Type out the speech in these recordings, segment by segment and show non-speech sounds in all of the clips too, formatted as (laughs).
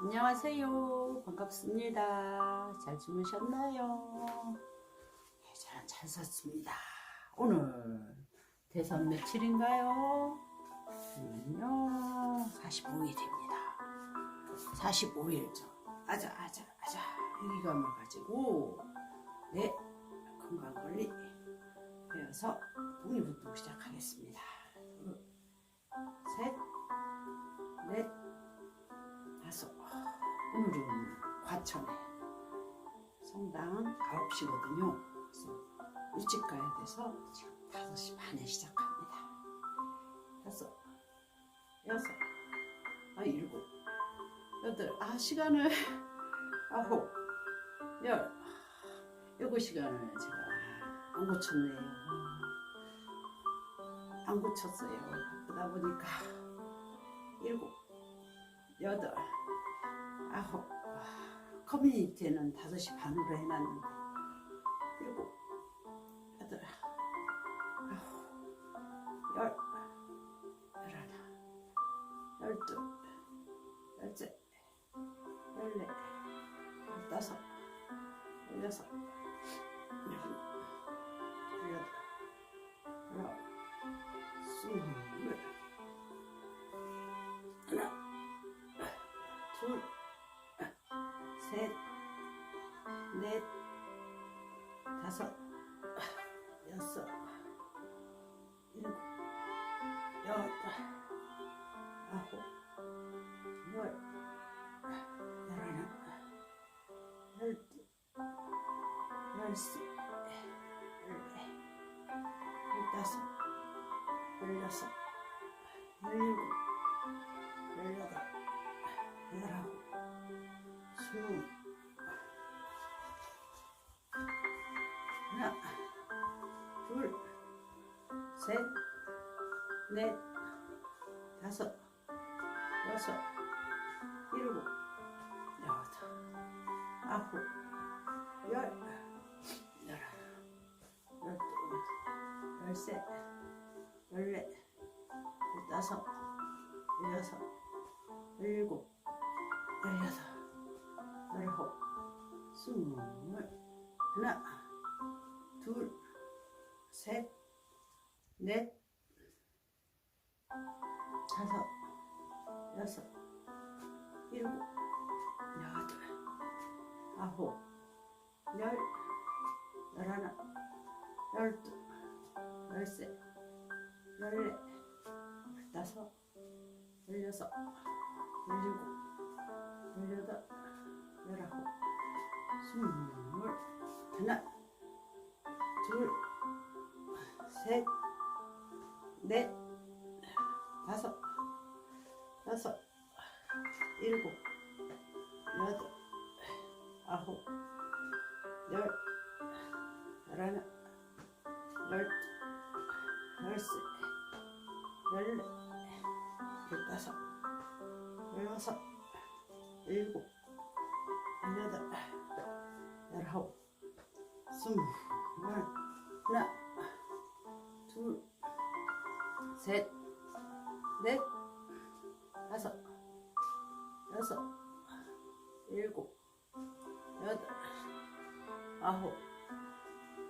안녕하세요. 반갑습니다. 잘 주무셨나요? 네, 저는 잘 잤습니다. 오늘 대선 며칠인가요? 오늘요 45일입니다. 45일 전 아자 아자 아자 여기가 와가지고 네 건강 관리 배워서 동의부터 시작하겠습니다. 둘, 셋, 넷. 오늘은 과천에 성당 9시거든요. 그래서 일찍 가야 돼서 지금 5시 반에 시작합니다. 다섯, 여섯, 아, 일곱, 여덟, 아, 시간을, (laughs) 아홉, 열, 요거 시간을 제가 안 고쳤네요. 안 고쳤어요. 바쁘다 보니까. 일곱, 여덟, 아홉. 커뮤니티는 5시 반으로 해놨는데. 열셋, 열다섯, 열여섯, 열일곱, 열여덟, 열아홉, 스물 하나 둘셋넷 다섯 여섯 일곱 여덟 아홉 열 열셋 열넷 열다섯 열여섯 열일곱 열여덟 열아홉 스물 하나 둘 셋 넷 다섯 여섯 일곱 여덟 아홉 열 열하나 열둘 열셋 열넷 열다섯 열여섯 열일곱 열여덟, 열아홉, 스물, 하나, 둘, 셋, 넷, 다섯, 여섯, 일곱, 여덟, 아홉, 열, 열하나, 열둘, 열셋, 열넷, 열다섯, 열여섯, 일곱, 열여덟, 열아홉, 스물, 하나, 둘, 셋, 넷, 다섯, 여섯, 일곱, 여덟, 아홉,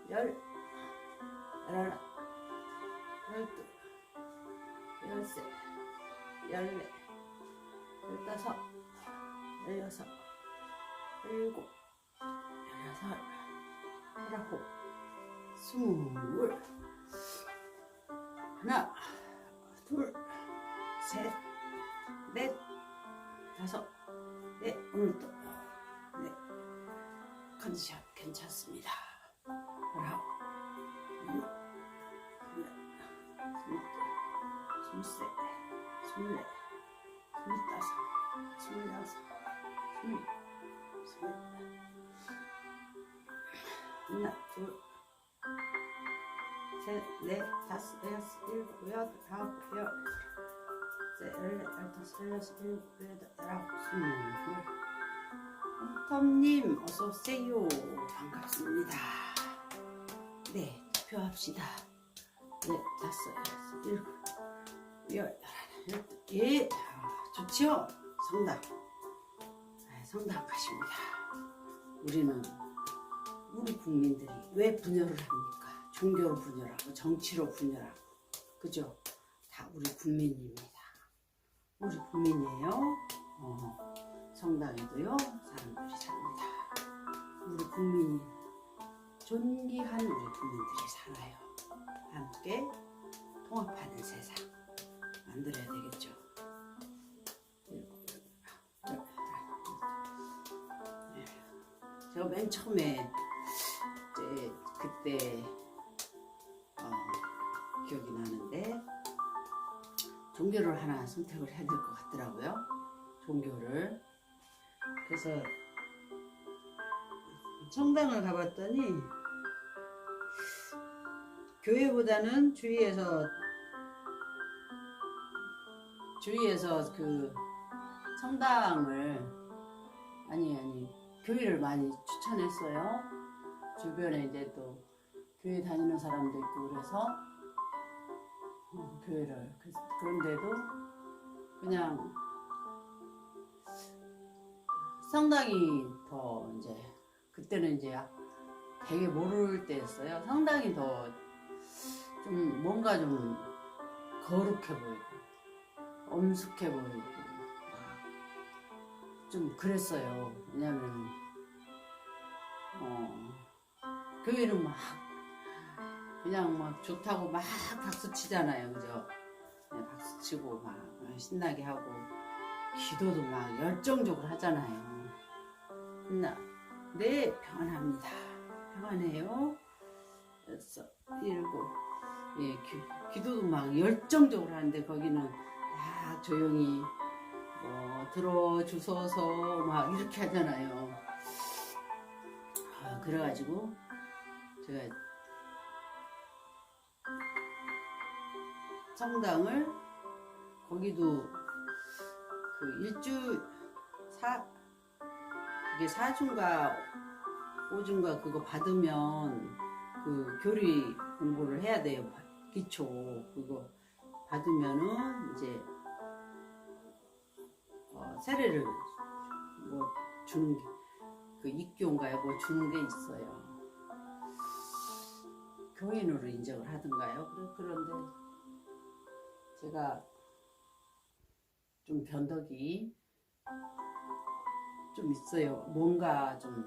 열, 열하나, 열둘, 열셋, 열넷, 열다섯, 열여섯, 열일곱, 열여덟, 열아홉, 스물. 하나, 둘, 셋, 넷, 다섯, 네, 오늘도, 네, 컨디션 괜찮습니다. 열아 스물, 스물셋, 스물넷, 스물다섯, 스물여섯, 스물, 스물, 하나, 둘, 셋, 넷, 다섯, 여섯, 일곱, 여덟, 아홉, 열, 셋, 열넷, 열다섯, 열여섯, 일곱, 여덟, 열아홉, 스물. 톰님 어서 오세요. 반갑습니다. 네, 투표합시다. 네, 다섯, 여섯, 일곱, 열, 열하나, 열두, 예, 아, 좋지요? 성당. 성당 가십니다. 우리는 우리 국민들이 왜 분열을 합니까? 종교로 분열하고 정치로 분열하고 그죠? 다 우리 국민입니다. 우리 국민이에요. 어, 성당에도요 사람들이 삽니다. 우리 국민이 존귀한 우리 국민들이 살아요. 함께 통합하는 세상 만들어야 되겠죠. 네. 제가 맨 처음에 이제 그때 어, 기억이 나는데 종교를 하나 선택을 해야 될 것 같더라고요. 종교를 그래서 성당을 가봤더니 교회보다는 주위에서 주위에서 그 성당을 아니 아니 교회를 많이 추천했어요. 주변에 이제 또 교회 다니는 사람도 있고 그래서 어, 교회를 그- 그런데도 그냥 성당이 더 이제 그때는 이제 되게 모를 때였어요. 상당히 더 좀 뭔가 좀 거룩해 보이고 엄숙해 보이고 좀 그랬어요. 왜냐면 어 교회는 막 그냥 막 좋다고 막 박수 치잖아요, 그죠? 네, 박수 치고 막 신나게 하고 기도도 막 열정적으로 하잖아요. 나, 네 평안합니다. 평안해요. 여섯, 일곱, 예, 기, 기도도 막 열정적으로 하는데 거기는 막 조용히 뭐 들어주소서 막 이렇게 하잖아요. 아, 그래가지고 제가 성당을 거기도 그 일주 사 그게 사중가 오중가 그거 받으면 그 교리 공부를 해야 돼요 기초 그거 받으면은 이제 어, 세례를 뭐 주는 게, 그 입교인가요? 뭐 주는 게 있어요. 교인으로 인정을 하던가요? 그래- 그런데 제가 좀 변덕이 좀 있어요. 뭔가 좀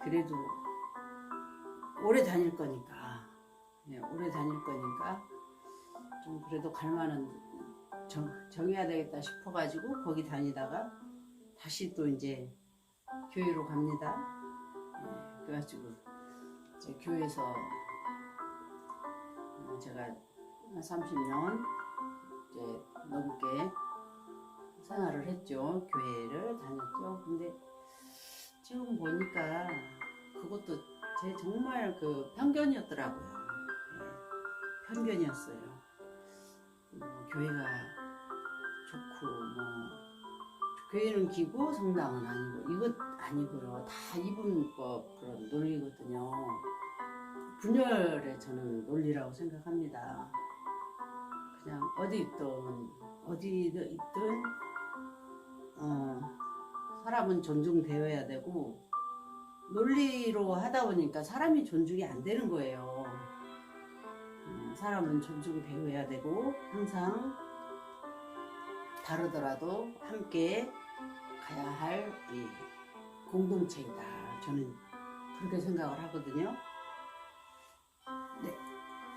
그래도 오래 다닐 거니까, 예, 오래 다닐 거니까 좀 그래도 갈 만한 정, 정해야 되겠다 싶어가지고 거기 다니다가 다시 또 이제 교회로 갑니다. 예, 그래가지고 이제 교회에서 어, 제가 한 30년 이제 넘게 생활을 했죠. 교회를 다녔죠. 근데 지금 보니까 그것도 제 정말 그 편견이었더라고요. 예, 편견이었어요. 뭐 교회가 좋고 뭐 교회는 기고 성당은 아니고 이것 아니고요. 다 이분법 그런 논리거든요. 분열의 저는 논리라고 생각합니다. 그냥 어디 있든 어디 있든 어, 사람은 존중되어야 되고 논리로 하다 보니까 사람이 존중이 안 되는 거예요. 음, 사람은 존중되어야 되고 항상 다르더라도 함께 가야 할이 공동체이다. 저는 그렇게 생각을 하거든요. 네,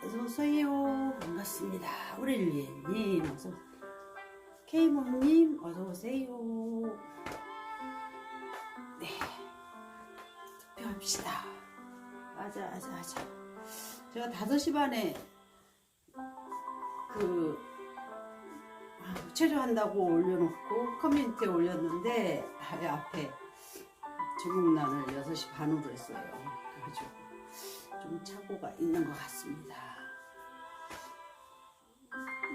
어서 오세요. 반갑습니다. 우리 릴리님 어서 케이몬님 어서 오세요. 네, 투표합시다. 맞아, 맞아, 맞아. 제가 5시 반에 그 아, 체조한다고 올려놓고 커뮤니티에 올렸는데 아, 앞에 제목란을 6시 반으로 했어요. 그래가지고 좀 착오가 있는 것 같습니다.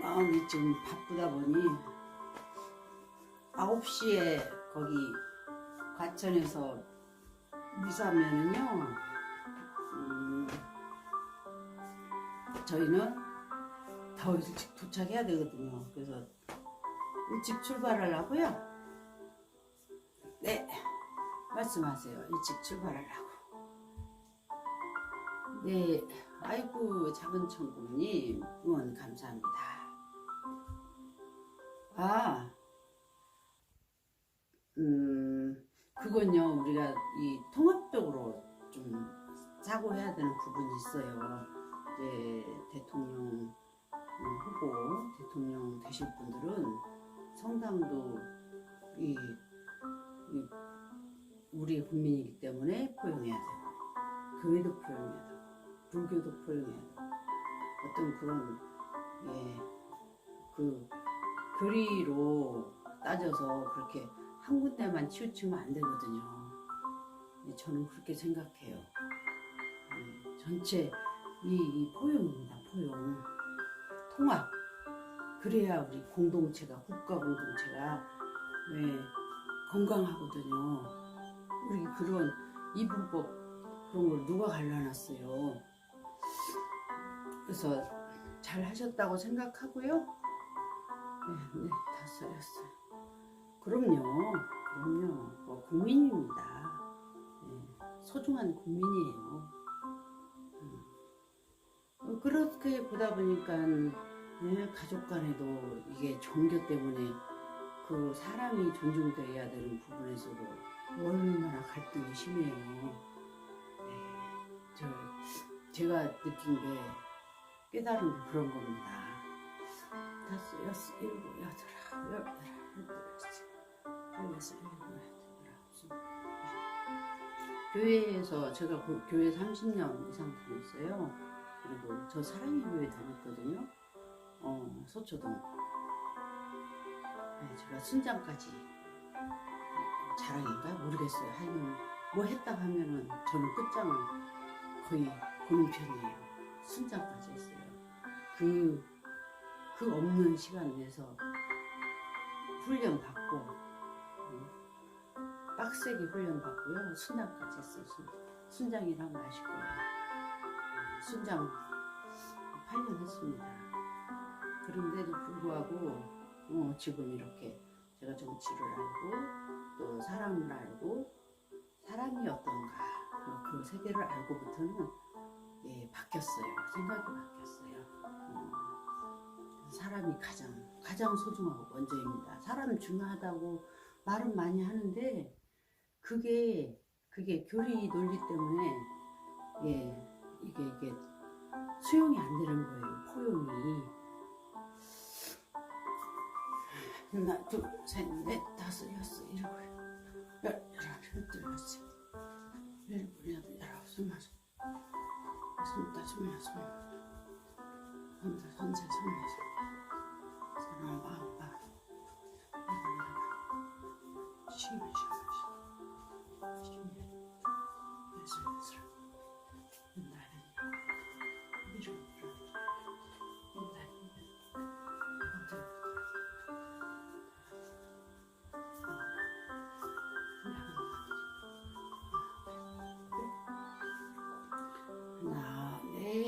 마음이 좀 바쁘다 보니 9시에 거기 과천에서 미사면은요 음, 저희는 더 일찍 도착해야 되거든요. 그래서 일찍 출발하려고요. 네. 말씀하세요. 일찍 출발하라고. 네, 아이고 작은 천국님 응원 감사합니다. 아, 음, 그건요 우리가 이 통합적으로 좀 짜고 해야 되는 부분이 있어요. 이제 대통령 음, 후보 대통령 되실 분들은 성당도 이, 이 우리 국민이기 때문에 포용해야 되고 교회도 포용해야 되고 불교도 포용해야 되고 어떤 그런 예, 그 교리로 따져서 그렇게 한 군데만 치우치면 안 되거든요. 예, 저는 그렇게 생각해요. 음, 전체 이, 이 포용입니다. 포용 통합 그래야 우리 공동체가 국가 공동체가 네, 건강하거든요. 우리 그런 이분법 그런 걸 누가 갈라놨어요. 그래서 잘 하셨다고 생각하고요. 네, 네, 다 써였어요. 그럼요, 그럼요. 뭐 국민입니다. 네, 소중한 국민이에요. 음. 어, 그렇게 보다 보니까 네, 가족 간에도 이게 종교 때문에 그 사람이 존중돼야 되는 부분에서도 얼마나 갈등이 심해요. 네, 저 제가 느낀 게 깨달은 게 그런 겁니다. 다섯, 여섯, 일곱, 여덟, 아홉, 열, 열둘, 열여섯, 일곱, 여덟, 열아홉, 스물. 교회에서 제가 고- 교회 30년 이상 다녔어요. 그리고 저 사랑의 교회 다녔거든요. 어, 서초동. 네, 제가 순장까지 자랑인가 모르겠어요. 하여튼 뭐 했다 하면은 저는 끝장을 거의 보는 편이에요. 순장까지 했어요. 그, 그 없는 시간 내서 훈련 받고, 음, 빡세게 훈련 받고요. 순장까지 했어요. 순, 순장이란 맛이 거예요. 순장 8년 했습니다. 그런데도 불구하고 어, 지금 이렇게 제가 정치를 알고 또 사람을 알고 사람이 어떤가 그, 그 세계를 알고부터는 예, 바뀌었어요. 생각이 바뀌었어요. 어, 사람이 가장 가장 소중하고 먼저입니다. 사람 중요하다고 말은 많이 하는데 그게 그게 교리 논리 때문에 예 이게 이게 수용이 안 되는 거예요. 포용이 하나 둘 셋 넷 다섯 여섯 일곱 열 열하나 열둘 열셋 일곱 여덟 열아홉 스물 스물 다섯 스물 여섯 스물 일곱 서른 세 스물 여섯 서른 아홉 아홉 아홉 스물 스물 스물 스물 스물 스물 나는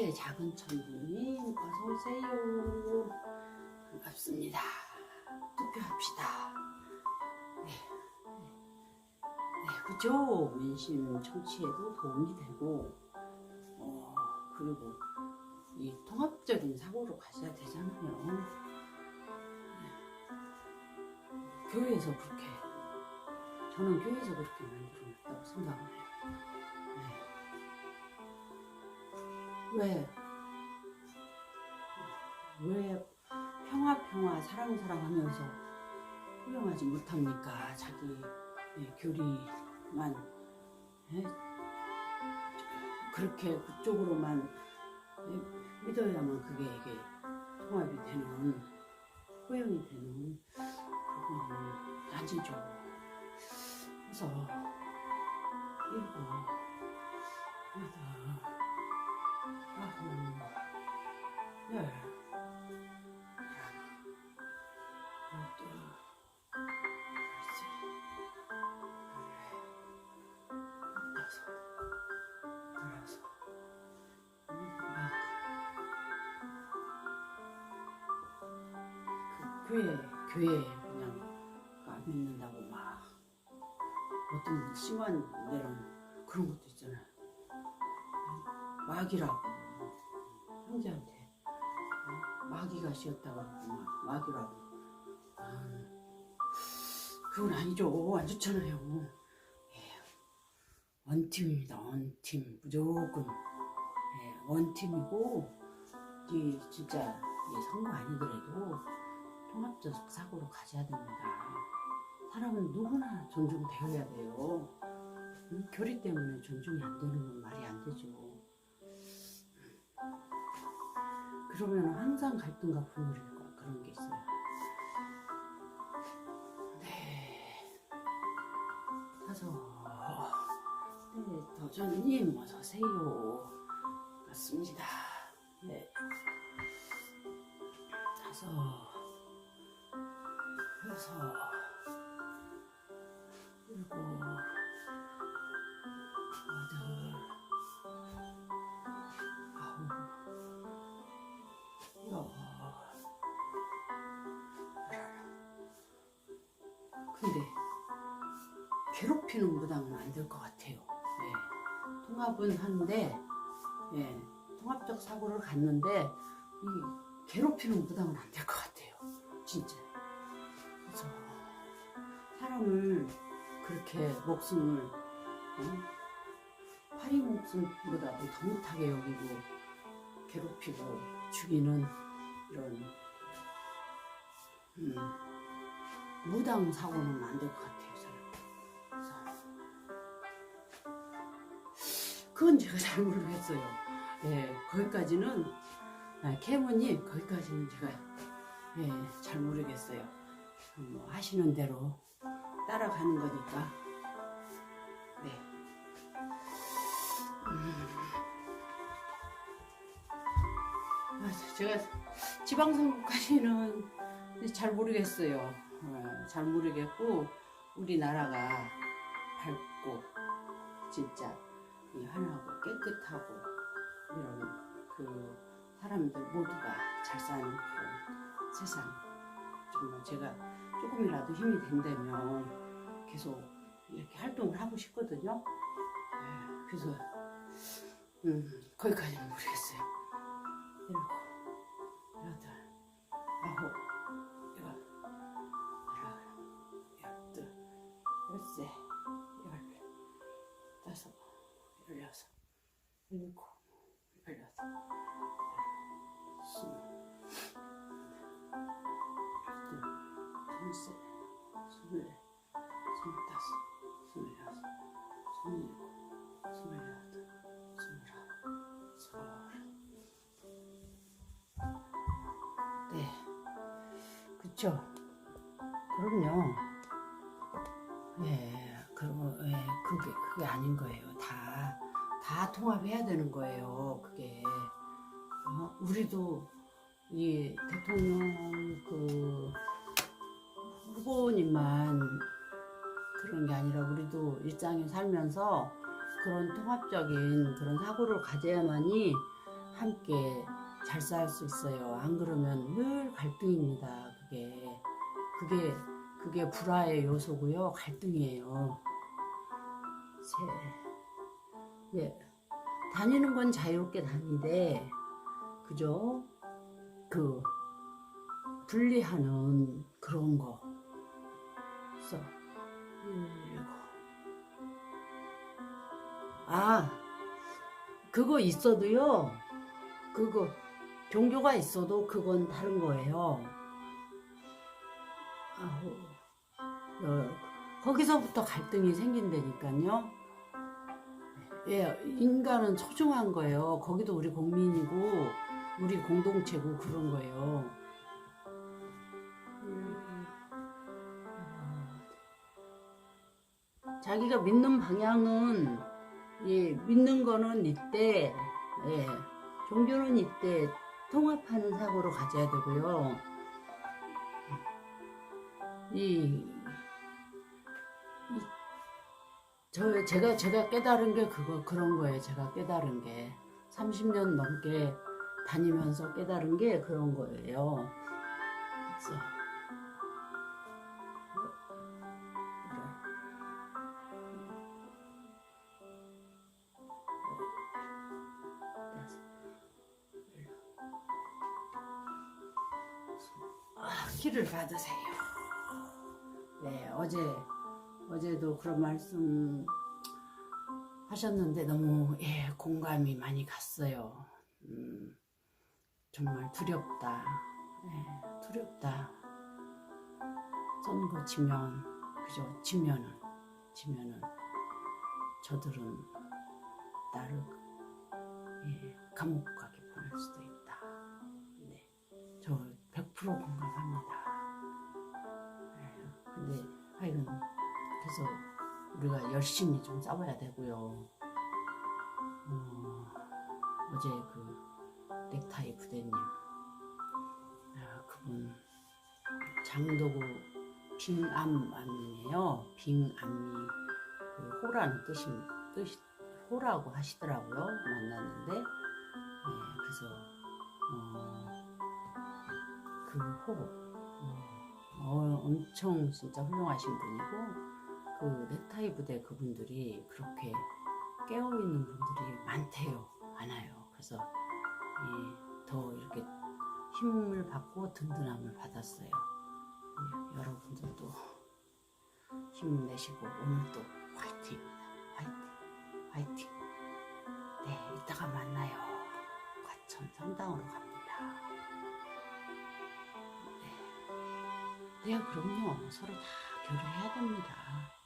네, 작은 천국님 어서 오세요. 반갑습니다. 투표합시다. 네, 네, 그죠? 민심 청취에도 도움이 되고, 어, 그리고 이 통합적인 사고로 가셔야 되잖아요. 네. 교회에서 그렇게, 저는 교회에서 그렇게 만들어냈다고 생각을 해요. 왜? 왜 평화 평화 사랑 사랑 하면서 포용하지 못합니까? 자기 예, 교리만 예? 그렇게 그쪽으로만 예, 믿어야만 그게 이게 통합이 되는 포용이 되는 부분은 아니죠. 그래서 일곱 여덟 그 교회 교회 그냥 안 믿는다고 막 어떤 심한 데는 그런 것도 있잖아요. 마귀라고 형제한테 어? 마귀가 씌었다고 막 마귀라고. 아, 그건 아니죠. 안 좋잖아요. 예. 원팀입니다. 원팀 무조건 예, 원팀이고 이 진짜 이 선거 아니더라도 통합적 사고로 가져야 됩니다. 사람은 누구나 존중되어야 돼요. 음, 교리 때문에 존중이 안 되는 건 말이 안 되죠. 그러면 항상 갈등과 분열과 그런 게 있어요. 네. 가서 네, 도전님 어서 오세요. 맞습니다. 네. 다섯, 여섯, 일곱, 여덟, 아홉, 열. 근데 괴롭히는 무당은 안 될 것 같아요. 예. 통합은 하는데, 예. 통합적 사고를 갔는데 이 괴롭히는 무당은 안 될 것 같아요. 진짜. 사람을 그렇게 목숨을 응? 파리 목숨보다도 더 못하게 여기고 괴롭히고 죽이는 이런 음, 무당 사고는 안 될 것 같아요. 저는. 그건 제가 (laughs) 잘 모르겠어요. 예, 거기까지는 아, 캐모님 거기까지는 제가 예, 잘 모르겠어요. 뭐 하시는 대로 따라가는 거니까. 네. 음. 아, 제가 지방선거까지는 잘 모르겠어요. 어, 잘 모르겠고 우리나라가 밝고 진짜 이 하나하고 깨끗하고 이런 그 사람들 모두가 잘 사는 그런 세상 정말 제가 조금이라도 힘이 된다면 계속 이렇게 활동을 하고 싶거든요. 예, 그래서 음, 거기까지는 모르겠어요. 일곱, 여덟, 아홉, 열, 열하나, 열둘, 열세, 열, 다섯, 열여섯, 일곱, 그쵸. 그럼요. 예, 그리고 예, 그게 그게 아닌 거예요. 다 다 통합해야 되는 거예요. 그게 어, 우리도 이 대통령 그 후보님만 그런 게 아니라 우리도 일상에 살면서 그런 통합적인 그런 사고를 가져야만이 함께 잘 살 수 있어요. 안 그러면 늘 갈등입니다. 그게 그게 그게 불화의 요소고요. 갈등이에요. 세. 예. 다니는 건 자유롭게 다니되 그죠? 그 분리하는 그런 거. 일곱. 아, 그거 있어도요. 그거 종교가 있어도 그건 다른 거예요. 아홉, 열. 거기서부터 갈등이 생긴다니까요. 예, 인간은 소중한 거예요. 거기도 우리 국민이고, 우리 공동체고 그런 거예요. 자기가 믿는 방향은, 예, 믿는 거는 이때, 예, 종교는 이때 통합하는 사고로 가져야 되고요. 이, 이 저, 제가, 제가 깨달은 게 그거, 그런 거예요. 제가 깨달은 게. 30년 넘게 다니면서 깨달은 게 그런 거예요. 그래서, 아, 키를 받으세요. 네, 어제 어제도 그런 말씀 하셨는데 너무 예, 공감이 많이 갔어요. 음, 정말 두렵다. 예, 두렵다. 선거 지면 그죠? 지면은 지면은 저들은 나를 예, 감옥 가게 보낼 수도 있다. 네, 저 100% 공감합니다. 예, 근데 하여간 그래서 우리가 열심히 좀 싸워야 되고요. 어, 어제 그 넥타이 부대님, 아, 그분 장도구 빙암암이에요. 빙암이 그 호라는 뜻이 뜻 호라고 하시더라고요. 만났는데, 예, 그래서 어, 그 호, 어, 어, 엄청 진짜 훌륭하신 분이고. 그 넥타이 부대 그분들이 그렇게 깨어 있는 분들이 많대요, 많아요. 그래서 예, 더 이렇게 힘을 받고 든든함을 받았어요. 예, 여러분들도 힘내시고 오늘도 화이팅입니다. 화이팅, 화이팅. 네, 이따가 만나요. 과천 성당으로 갑니다. 네, 네, 그럼요. 서로 다 교류해야 됩니다.